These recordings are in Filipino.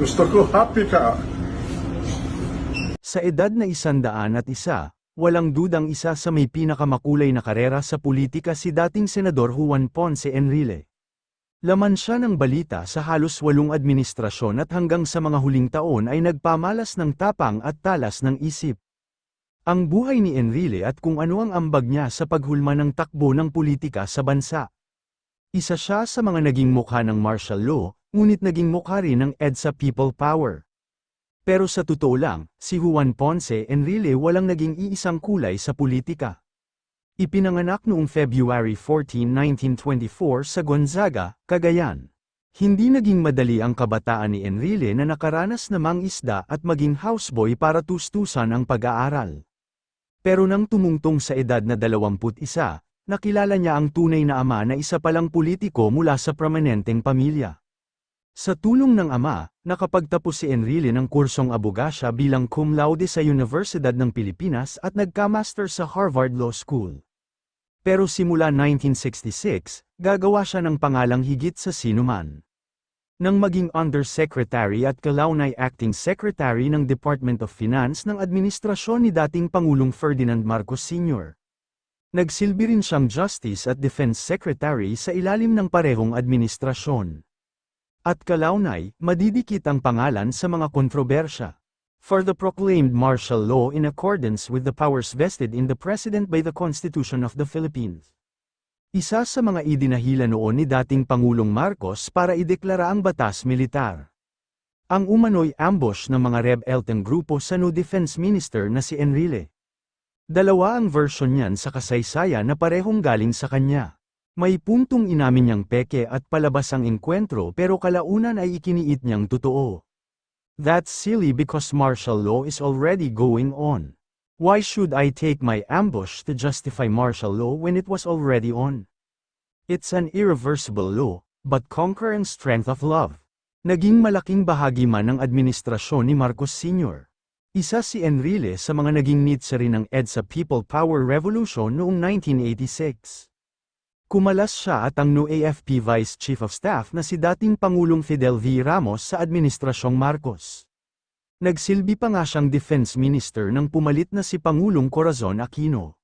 Gusto ko happy ka. Sa edad na isandaan at isa, walang dudang isa sa may pinakamakulay na karera sa politika si dating Senador Juan Ponce Enrile. Laman siya ng balita sa halos walong administrasyon at hanggang sa mga huling taon ay nagpamalas ng tapang at talas ng isip. Ang buhay ni Enrile at kung ano ang ambag niya sa paghulma ng takbo ng politika sa bansa. Isa siya sa mga naging mukha ng martial law, ngunit naging mukha rin ng EDSA People Power. Pero sa totoo lang, si Juan Ponce Enrile walang naging iisang kulay sa politika. Ipinanganak noong February 14, 1924 sa Gonzaga, Cagayan. Hindi naging madali ang kabataan ni Enrile na nakaranas na mangisda at maging houseboy para tustusan ang pag-aaral. Pero nang tumungtong sa edad na 21, nakilala niya ang tunay na ama na isa palang politiko mula sa prominenteng pamilya. Sa tulong ng ama, nakapagtapos si Enrile ng kursong abogasya bilang cum laude sa Universidad ng Pilipinas at nagka-master sa Harvard Law School. Pero simula 1966, gagawa siya ng pangalang higit sa sinuman. Nang maging Undersecretary at Kalaunay Acting Secretary ng Department of Finance ng administrasyon ni dating Pangulong Ferdinand Marcos Sr. Nagsilbi rin siyang Justice at Defense Secretary sa ilalim ng parehong administrasyon. At Kalaunay, madidikit ang pangalan sa mga kontrobersya. For the proclaimed martial law in accordance with the powers vested in the President by the Constitution of the Philippines. Isa sa mga idinahila noon ni dating Pangulong Marcos para ideklara ang batas militar. Ang umano'y ambush ng mga rebelteng grupo sa no defense minister na si Enrile. Dalawa ang version niyan sa kasaysayan na parehong galing sa kanya. May puntong inamin niyang peke at palabas ang enkwentro pero kalaunan ay ikiniit niyang totoo. That's silly because martial law is already going on. Why should I take my ambush to justify martial law when it was already on? It's an irreversible law, but conquer strength of love. Naging malaking bahagi man ng administrasyon ni Marcos Sr. Isa si Enrile sa mga naging nitsa rin ng EDSA People Power Revolution noong 1986. Kumalas siya at ang no AFP Vice Chief of Staff na si dating Pangulong Fidel V. Ramos sa Administrasyong Marcos. Nagsilbi pa nga siyang Defense Minister nang pumalit na si Pangulong Corazon Aquino.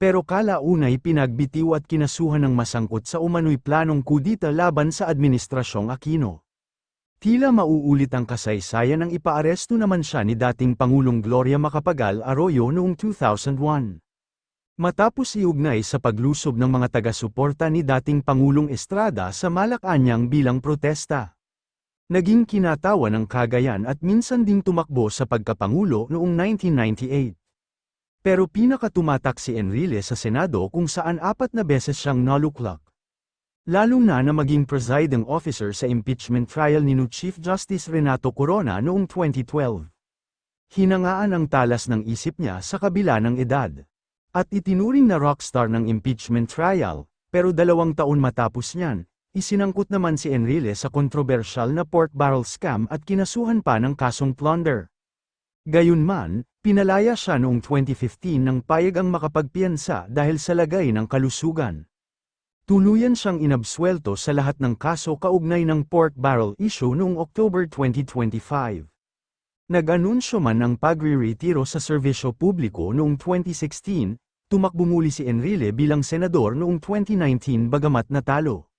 Pero kalaunay pinagbitiw at kinasuhan ng masangkot sa umano'y planong kudita laban sa Administrasyong Aquino. Tila mauulit ang kasaysayan ng ipaaresto naman siya ni dating Pangulong Gloria Macapagal Arroyo noong 2001. Matapos iugnay sa paglusob ng mga taga-suporta ni dating Pangulong Estrada sa Malacanang bilang protesta. Naging kinatawa ng Cagayan at minsan ding tumakbo sa pagkapangulo noong 1998. Pero pinakatumatak si Enrile sa Senado kung saan apat na beses siyang naluklak. Lalo na na maging presiding officer sa impeachment trial ni nu Chief Justice Renato Corona noong 2012. Hinangaan ang talas ng isip niya sa kabila ng edad. At itinuring na rockstar ng impeachment trial, pero dalawang taon matapos niyan, isinangkot naman si Enrile sa kontrobersyal na pork barrel scam at kinasuhan pa ng kasong plunder. Gayunman, pinalaya siya noong 2015 nang payag ang makapagpiyansa dahil sa lagay ng kalusugan. Tuluyan siyang inabswelto sa lahat ng kaso kaugnay ng pork barrel issue noong October 2025. Nag-anunsyo man ng pagre-retiro sa serbisyo publiko noong 2016, tumakbo muli si Enrile bilang senador noong 2019 bagamat natalo.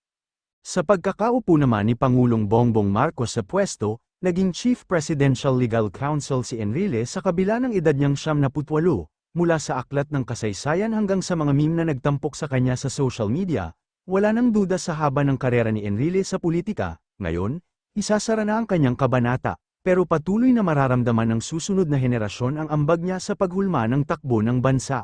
Sa pagkakaupo naman ni Pangulong Bongbong Marcos sa pwesto, naging Chief Presidential Legal Counsel si Enrile sa kabila ng edad niyang siyam na putwalo, mula sa aklat ng kasaysayan hanggang sa mga meme na nagtampok sa kanya sa social media, wala nang duda sa haba ng karera ni Enrile sa politika, ngayon, isasara na ang kanyang kabanata, pero patuloy na mararamdaman ng susunod na henerasyon ang ambag niya sa paghulma ng takbo ng bansa.